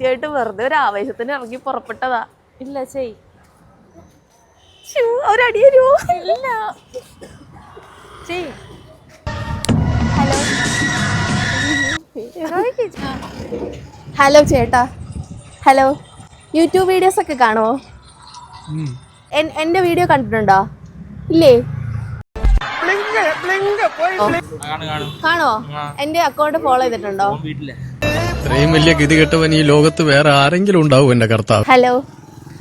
സത്യമായിട്ട് വെറുതെ ഒരു ആവേശത്തിന് ഇറങ്ങി പുറപ്പെട്ടതാ. ഇല്ല ചെയ് ശ്ശൂ, ഒരടി തരുമോ ഇല്ല. ചെയ് ഹലോ. ചേട്ടാ. ഹലോ. യൂട്യൂബ് വീഡിയോസ് ഒക്കെ കാണുമോ എൻ- എന്റെ വീഡിയോ കണ്ടിട്ടുണ്ടോ? ഇല്ലേ. കാണോ എന്റെ അക്കൗണ്ട് ഫോളോ ചെയ്തിട്ടുണ്ടോ? ഇത്രയും വലിയ ഗതികെട്ടവൻ ഈ ലോകത്ത് വേറെ ആരെങ്കിലും ഉണ്ടാവും എന്റെ കർത്താവ്. Hello.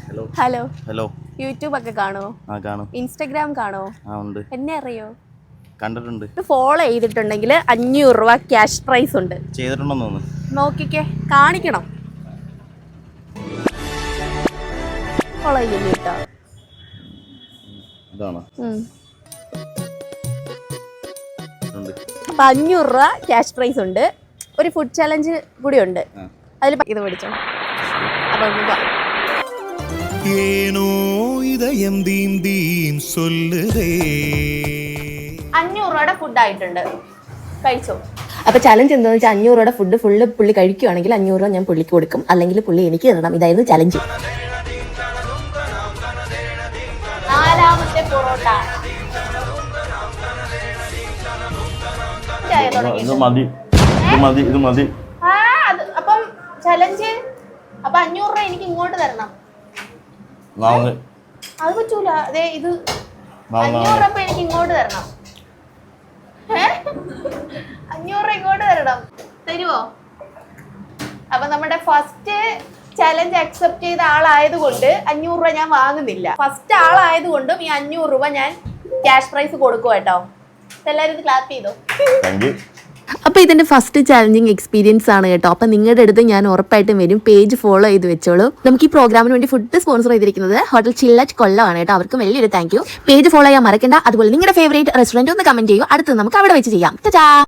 Hello. Hello. Hello. YouTube ഒക്കെ കാണോ? ആ കാണും. ഇൻസ്റ്റാഗ്രാം കാണോ? ആ ഉണ്ട്. എന്നെ അറിയോ? കണ്ടിട്ടുണ്ട്. ഫോളോ ചെയ്തിട്ടുണ്ടെങ്കിൽ അഞ്ഞൂറ് രൂപ ക്യാഷ് പ്രൈസ് ഉണ്ട്. ചെയ്തിട്ടുണ്ടെന്ന് തോന്നുന്നു. നോക്കിക്കേ കാണിക്കണം. ഫോളോ ചെയ്യുന്നു കേട്ടോ. ഇതാണോ? ഉണ്ട്. അപ്പൊ അഞ്ഞൂറ് രൂപ ക്യാഷ് പ്രൈസ് ഉണ്ട്. ഒരു ഫുഡ് ചലഞ്ച് കൂടി ഉണ്ട് ആ. അതിൽ ഇത് പഠിച്ചോ അപ്പൊ നമുക്ക് പോവാം. ஏனோ இதயம் தீம் தீம் சொல்லுதே അഞ്ഞൂറ് രൂപയുടെ ഫുഡ് ആയിട്ടുണ്ട് കഴിച്ചോ അപ്പൊ ചലഞ്ച് എന്താണെന്ന് വെച്ചാൽ അഞ്ഞൂറ് രൂപയുടെ ഫുഡ് ഫുള്ള് പുള്ളി കഴിക്കുകയാണെങ്കിൽ അഞ്ഞൂറ് രൂപ ഞാൻ പുള്ളിക്ക് കൊടുക്കും അല്ലെങ്കിൽ പുള്ളി എനിക്ക് തരണം ഇതായിരുന്നു ചലഞ്ച് നാലാമത്തെ പൊറോട്ട ഇത് മതി ഇത് മതി ഇത് മതി ആ, അത് അപ്പം ചലഞ്ച് അപ്പൊ അഞ്ഞൂറ് രൂപ എനിക്ക് ഇങ്ങോട്ട് തരണം. നാളെ അത് പറ്റൂല. അതെ ഇത് അഞ്ഞൂറ് രൂപ എനിക്ക് ഇങ്ങോട്ട് തരണം? അഞ്ഞൂറ് രൂപ ഇങ്ങോട്ട് തരണം. തരുവോ? അപ്പൊ നമ്മുടെ ഫസ്റ്റ് ചലഞ്ച് അക്സെപ്റ്റ് ചെയ്ത ആളായത് കൊണ്ട് അഞ്ഞൂറ് രൂപ ഞാൻ വാങ്ങുന്നില്ല. ഫസ്റ്റ് ആളായത് കൊണ്ടും ഈ അഞ്ഞൂറ് രൂപ ഞാൻ ക്യാഷ് പ്രൈസ് കൊടുക്കും കേട്ടോ. എല്ലാവരും ഇത് ക്ലാപ്പ് ചെയ്തോ? അപ്പോൾ ഇതിന്റെ ഫസ്റ്റ് ചാലഞ്ചിങ് എക്സ്പീരിയൻസ് ആണ് കേട്ടോ. അപ്പോൾ നിങ്ങളുടെ അടുത്ത് ഞാൻ ഉറപ്പായിട്ടും വരും. പേജ് ഫോളോ ചെയ്ത് വെച്ചോളൂ. നമുക്ക് ഈ പ്രോഗ്രാമിന് വേണ്ടി ഫുഡ് സ്പോൺസർ ചെയ്തിരിക്കുന്നത് ഹോട്ടൽ ചില്ലറ്റ് കൊല്ലമാണ് കേട്ടോ. അവർക്ക് വലിയൊരു താങ്ക് യു പേജ് ഫോളോ ചെയ്യാൻ മറക്കണ്ട. അതുപോലെ നിങ്ങളുടെ ഫേവറേറ്റ് റെസ്റ്റോറന്റ് ഒന്ന് കമന്റ് ചെയ്യൂ. അടുത്ത് നമുക്ക് അവിടെ വെച്ച് ചെയ്യാം. ടാ